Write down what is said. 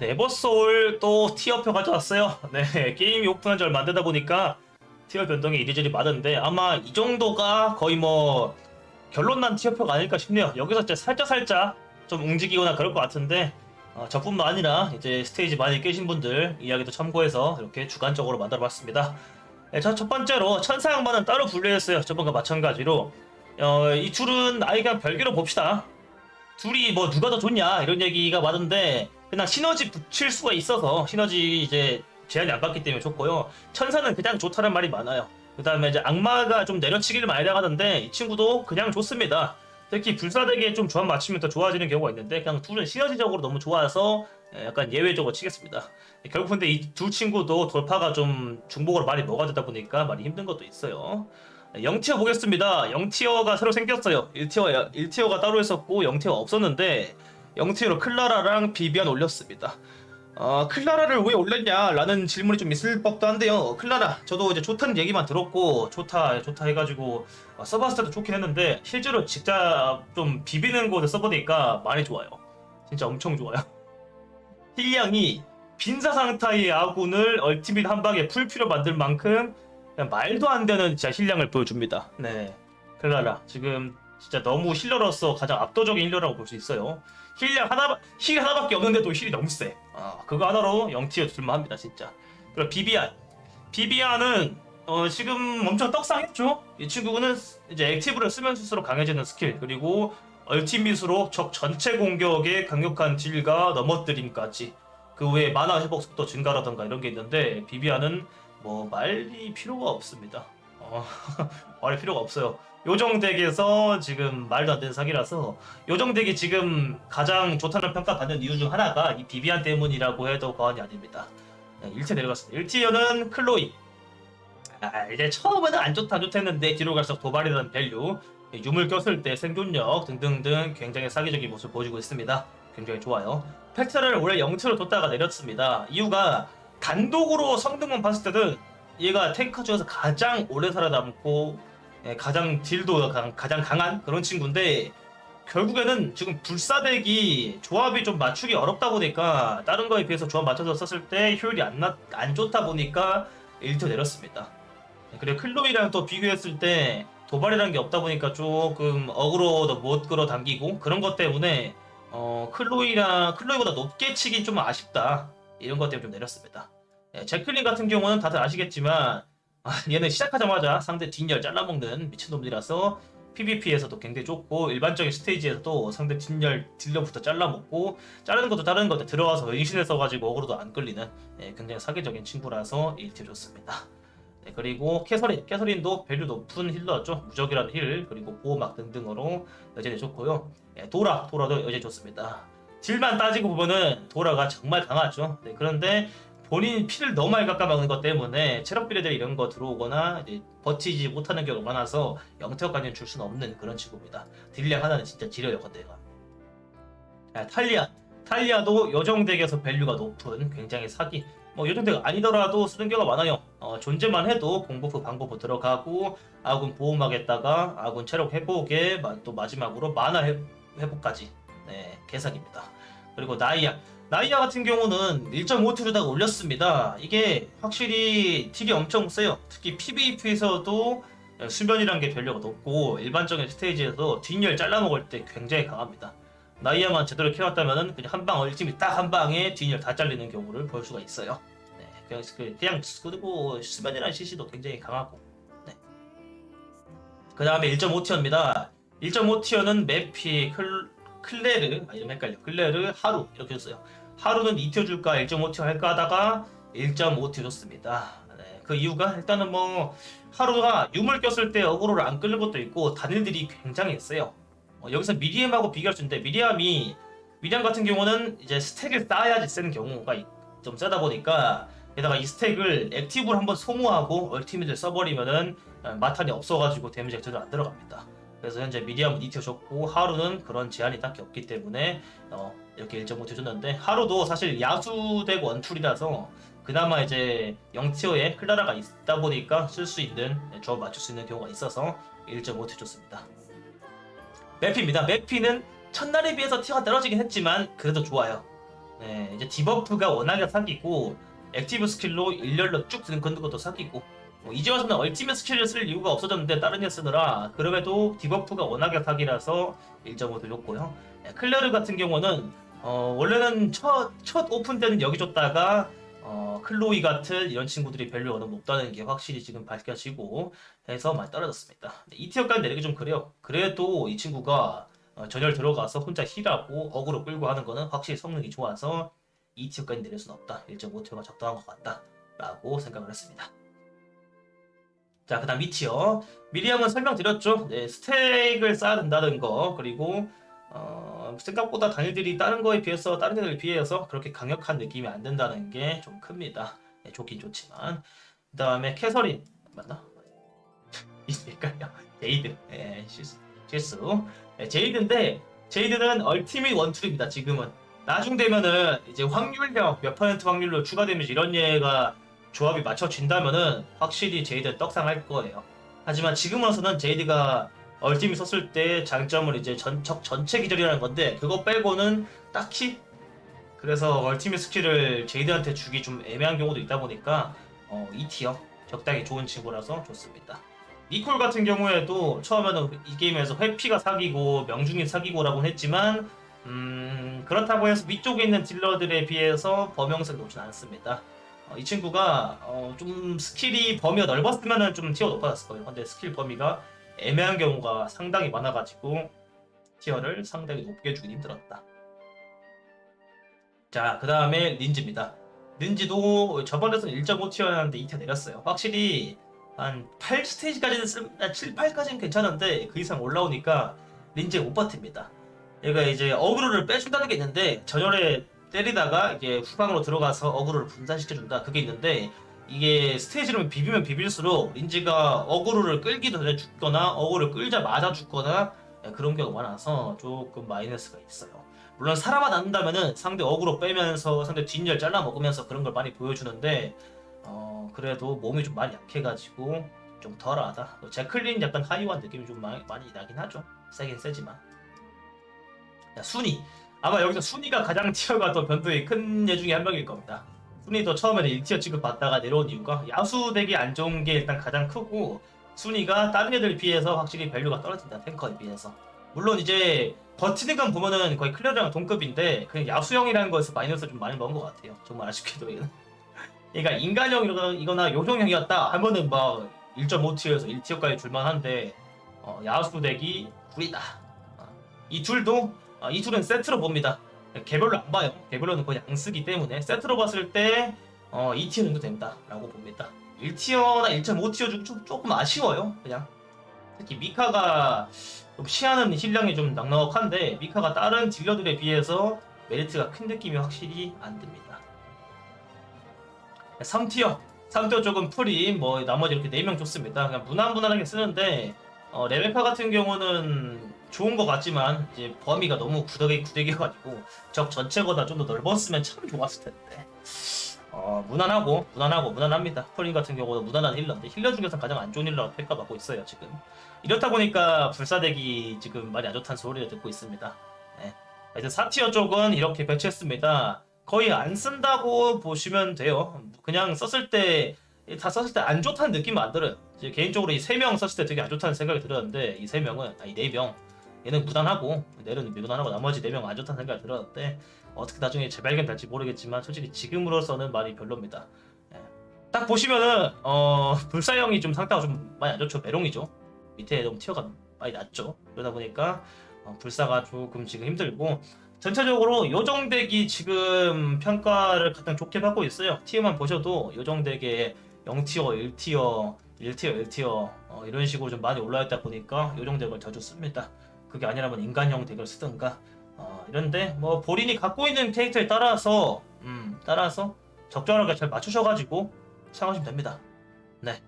네버소울 또 티어표 가져왔어요. 네, 게임이 오픈한 지 얼마 안 되다 보니까 티어 변동이 이리저리 많은데 아마 이 정도가 거의 뭐 결론 난 티어표가 아닐까 싶네요. 여기서 이제 살짝 살짝 좀 움직이거나 그럴 것 같은데 어, 저뿐만 아니라 이제 스테이지 많이 깨신 분들 이야기도 참고해서 이렇게 주관적으로 만들어봤습니다. 네, 첫, 첫 번째로 천사 양반은 따로 분류했어요. 저번과 마찬가지로 어, 이 줄은 아예 그냥 별개로 봅시다. 둘이 뭐 누가 더 좋냐 이런 얘기가 많은데 그냥 시너지 붙일 수가 있어서 시너지 이제 제한이 안 받기 때문에 좋고요. 천사는 그냥 좋다는 말이 많아요. 그 다음에 이제 악마가 좀 내려치기를 많이 나가는데 이 친구도 그냥 좋습니다. 특히 불사대기에 좀 조합 맞추면 더 좋아지는 경우가 있는데 그냥 둘은 시너지적으로 너무 좋아서 예, 약간 예외적으로 치겠습니다. 결국 근데 이 두 친구도 돌파가 좀 중복으로 많이 먹어야 되다 보니까 많이 힘든 것도 있어요. 0티어 보겠습니다. 0티어가 새로 생겼어요. 1티어, 1티어가 따로 있었고 0티어가 없었는데 0티어로 클라라랑 비비안 올렸습니다. 어, 클라라를 왜 올렸냐? 라는 질문이 좀 있을 법도 한데요. 클라라, 저도 이제 좋다는 얘기만 들었고, 좋다, 좋다 해가지고, 어, 써봤을 때도 좋긴 했는데, 실제로 진짜 좀 비비는 곳에 써보니까 많이 좋아요. 진짜 엄청 좋아요. 힐량이 빈사상타의 아군을 얼티밋 한 방에 풀피로 만들 만큼 말도 안 되는 진짜 힐량을 보여줍니다. 네. 클라라. 지금 진짜 너무 힐러로서 가장 압도적인 힐러라고 볼 수 있어요. 힐량 하나, 힐 하나밖에 없는데도 힐이 너무 세. 아, 그거 하나로 0티어 둘만합니다, 진짜. 그리고 비비안. 비비안은, 어, 지금 엄청 떡상했죠? 이 친구는 이제 액티브를 쓰면 쓸수록 강해지는 스킬, 그리고 얼티밋으로 적 전체 공격의 강력한 딜과 넘어뜨림까지. 그 외에 만화 회복 속도 증가라던가 이런 게 있는데, 비비안은 뭐 말이 필요가 없습니다. 어, 말이 필요가 없어요. 요정 덱에서 지금 말도 안 되는 사기라서 요정 덱이 지금 가장 좋다는 평가 받는 이유 중 하나가 이 비비안 때문이라고 해도 과언이 아닙니다. 네, 1티 내려갔습니다. 1티어는 클로이. 아, 이제 처음에는 안 좋다 안 좋다 했는데 뒤로 갈수록 도발이라는 밸류, 유물 꼈을 때 생존력 등등등 굉장히 사기적인 모습을 보여주고 있습니다. 굉장히 좋아요. 팩트를 올해 0티어로 뒀다가 내렸습니다. 이유가 단독으로 성능만 봤을 때는 얘가 탱커 중에서 가장 오래 살아남고 예, 가장 딜도 가- 가장 강한 그런 친구인데 결국에는 지금 불사덱이 조합이 좀 맞추기 어렵다 보니까 다른 거에 비해서 조합 맞춰서 썼을 때 효율이 안, 나, 안 좋다 보니까 1트 내렸습니다. 예, 그리고 클로이랑 또 비교했을 때 도발이라는 게 없다 보니까 조금 어그로도 못 끌어당기고 그런 것 때문에 어, 클로이랑 클로이보다 높게 치긴 좀 아쉽다 이런 것 때문에 좀 내렸습니다. 예, 제클린 같은 경우는 다들 아시겠지만 아, 얘는 시작하자마자 상대 뒷열 잘라먹는 미친놈이라서 PVP에서도 굉장히 좋고 일반적인 스테이지에서도 상대 뒷열 딜러부터 잘라먹고 자르는 것도 다른 것도 들어와서 은신을 써가지고 어그로도 안 끌리는 예, 굉장히 사기적인 친구라서 1티 좋습니다. 네, 그리고 캐서린, 캐서린도 밸류 높은 힐러죠. 무적이라는 힐, 그리고 보호막 등등으로 여전히 좋고요. 예, 도라, 도라도 여전히 좋습니다. 딜만 따지고 보면은 도라가 정말 강하죠. 네, 그런데 본인 피를 너무 많이 깎아먹는 것 때문에 체력 비례들 이런 거 들어오거나 이제 버티지 못하는 경우가 많아서 영태까지는 줄 수는 없는 그런 친구입니다. 딜량 하나는 진짜 지려요, 건데가. 자, 탈리아. 탈리아도 요정덱에서 밸류가 높은 굉장히 사기. 뭐 요정덱 아니더라도 쓰는 경우가 많아요. 어, 존재만 해도 공버프 방버프 들어가고 아군 보호막에다가 아군 체력 회복에 마- 또 마지막으로 만화 회, 회복까지. 네, 개사기입니다. 그리고 나이아. 나이아 같은 경우는 1.5트루다가 올렸습니다. 이게 확실히 딜이 엄청 세요. 특히 PVP에서도 수면이란 게 별로가 높고 일반적인 스테이지에서 뒷열 잘라먹을 때 굉장히 강합니다. 나이아만 제대로 키웠다면 그냥 한방 얼tim이 딱 한 방에 뒷열 다 잘리는 경우를 볼 수가 있어요. 네, 그냥, 그- 그냥 그리고 수면이란 CC도 굉장히 강하고. 네. 그 다음에 1.5티어입니다. 1.5티어는 매피, 클, 클레르, 아, 이름 헷갈려. 클레르, 하루 이렇게 줬어요. 하루는 2티어 줄까 1.5티어 할까 하다가 1.5티어 줬습니다. 네, 그 이유가 일단은 뭐 하루가 유물 꼈을 때 어그로를 안 끌는 것도 있고 단일들이 굉장히 세요. 어, 여기서 미리엠하고 비교할 수 있는데 미리암이 미리암 같은 경우는 이제 스택을 쌓아야지 쓰는 경우가 있- 좀 세다 보니까 게다가 이 스택을 액티브를 한번 소모하고 얼티밋을 써버리면은 어, 마탄이 없어가지고 데미지가 제대로 안 들어갑니다. 그래서 현재 미디암은 2티어 줬고 하루는 그런 제한이 딱히 없기 때문에 어, 이렇게 1.5티어 줬는데 하루도 사실 야수대 원툴이라서 그나마 이제 0티어에 클라라가 있다 보니까 쓸 수 있는 조합 맞출 수 있는 경우가 있어서 1.5티어 줬습니다. 매피입니다. 매피는 첫날에 비해서 티어가 떨어지긴 했지만 그래도 좋아요. 네, 이제 디버프가 워낙에 사기고 액티브 스킬로 일렬로 쭉 드는 건 것도 사기고 뭐 이제 와서는 얼티밋 스킬을 쓸 이유가 없어졌는데 다른 애 쓰느라 그럼에도 디버프가 워낙에 사기라서 1.5도 줬고요. 네, 클레르 같은 경우는 어, 원래는 첫, 첫 오픈 때는 여기 줬다가 어, 클로이 같은 이런 친구들이 밸류가 너무 높다는 게 확실히 지금 밝혀지고 해서 많이 떨어졌습니다. 네, 2티어까지 내리기 좀 그래요. 그래도 이 친구가 어, 전열 들어가서 혼자 힐하고 어그로 끌고 하는 거는 확실히 성능이 좋아서 2티어까지 내릴 수는 없다. 1.5티어가 적당한 것 같다. 라고 생각을 했습니다. 자, 그 다음 2티어. 미리함은 설명드렸죠. 네, 스택을 쌓아야 된다는 거. 그리고, 어, 생각보다 단일들이 다른 거에 비해서, 다른 애들 비해서 그렇게 강력한 느낌이 안 든다는 게 좀 큽니다. 네, 좋긴 좋지만. 그 다음에 캐서린. 맞나? 헷갈려. 제이드. 네, 실수. 실수. 네, 제이드인데, 제이드는 얼티밋 원툴입니다, 지금은. 나중 되면은 이제 확률형 몇 퍼센트 확률로 추가 데미지 이런 얘가 조합이 맞춰진다면은 확실히 제이드 떡상할 거예요. 하지만 지금으로서는 제이드가 얼티밋 썼을 때 장점을 이제 전적 전체 기절이라는 건데 그거 빼고는 딱히 그래서 얼티밋 스킬을 제이드한테 주기 좀 애매한 경우도 있다 보니까 어, 2티어 적당히 좋은 친구라서 좋습니다. 니콜 같은 경우에도 처음에는 이 게임에서 회피가 사기고 명중이 사기고라고 했지만 음, 그렇다고 해서 위쪽에 있는 딜러들에 비해서 범용성이 높진 않습니다. 어, 이 친구가 어, 좀 스킬이 범위가 넓었으면 좀 티어 높아졌을 거예요. 근데 스킬 범위가 애매한 경우가 상당히 많아가지고 티어를 상당히 높게 주긴 힘들었다. 자, 그 다음에 린지입니다. 린지도 저번에서는 1.5티어였는데 2티어 내렸어요. 확실히 한 8스테이지까지는 쓸, 7, 8까지는 괜찮은데 그 이상 올라오니까 린지가 못 버팁니다. 얘가 이제 어그로를 빼준다는 게 있는데 전열에 때리다가 이게 후방으로 들어가서 어그로를 분산시켜준다 그게 있는데 이게 스테이지를 비비면 비빌수록 린지가 어그로를 끌기도 전에 죽거나 어그로를 끌자마자 죽거나 그런 경우가 많아서 조금 마이너스가 있어요. 물론 살아만 남는다면은 상대 어그로 빼면서 상대 뒷열 잘라 먹으면서 그런 걸 많이 보여주는데 어 그래도 몸이 좀 많이 약해가지고 좀 덜하다. 제클린 약간 하이원 느낌이 좀 많이, 많이 나긴 하죠. 세긴 세지만. 자, 순위. 아마 여기서 순위가 가장 티어가 더 변동이 큰애 중에 한 명일 겁니다. 순위도 처음에는 1티어 취급받다가 내려온 이유가 야수 덱이 안 좋은 게 일단 가장 크고 순위가 다른 애들 비해서 확실히 밸류가 떨어진다 탱커에 비해서. 물론 이제 버티는 건 보면은 거의 클리어랑 동급인데 그냥 야수형이라는 거에서 마이너스 좀 많이 먹은 것 같아요. 정말 아쉽게도 얘는. 그러니까 인간형이거나 요정형이었다 하면은 막 1.5티어에서 1티어까지 줄만한데 어, 야수 덱이 구리다. 어, 이 둘도 어, 이 둘은 세트로 봅니다. 개별로 안 봐요. 개별로는 거의 안 쓰기 때문에 세트로 봤을 때 어, 2티어 정도 된다라고 봅니다. 1티어나 1.5티어 중 좀, 조금 아쉬워요. 그냥 특히 미카가 좀 시야는 힐량이 좀 넉넉한데 미카가 다른 딜러들에 비해서 메리트가 큰 느낌이 확실히 안 듭니다. 3티어 3티어 조금 풀이 뭐 나머지 이렇게 4명 좋습니다. 그냥 무난무난하게 쓰는데 어, 레베카 같은 경우는 좋은 것 같지만 이제 범위가 너무 구더기 구더기여가지고 적 전체보다 좀 더 넓었으면 참 좋았을 텐데. 어 무난하고 무난하고 무난합니다. 폴린 같은 경우도 무난한 힐러인데 힐러 중에서 가장 안 좋은 힐러로 평가받고 있어요 지금. 이렇다 보니까 불사덱이 지금 많이 안 좋다는 소리를 듣고 있습니다. 네. 하여튼 4티어 쪽은 이렇게 배치했습니다. 거의 안 쓴다고 보시면 돼요. 그냥 썼을 때 다 썼을 때 안 좋다는 느낌은 안 들어요. 이제 개인적으로 이 세 명 썼을 때 되게 안 좋다는 생각이 들었는데 이 세 명은 아니 네 명 얘는 무난하고 내는 무난하고 나머지 네명안 좋다는 생각이 들었는데 어떻게 나중에 재발견 될지 모르겠지만 솔직히 지금으로서는 많이 별로입니다. 예. 딱 보시면은 어 불사형이 좀 상태가 좀 많이 안 좋죠. 메롱이죠. 밑에 너무 티어가 많이 낮죠. 그러다 보니까 어, 불사가 조금 지금 힘들고 전체적으로 요정덱이 지금 평가를 가장 좋게 받고 있어요. 티어만 보셔도 요정덱의 0티어, 1티어, 1티어, 1티어 어, 이런 식으로 좀 많이 올라있다 보니까 요정덱을 자주 씁니다. 그게 아니라면 인간형 덱을 쓰든가 어, 이런데 뭐 본인이 갖고 있는 캐릭터에 따라서 음, 따라서 적절하게 잘 맞추셔가지고 사용하시면 됩니다. 네.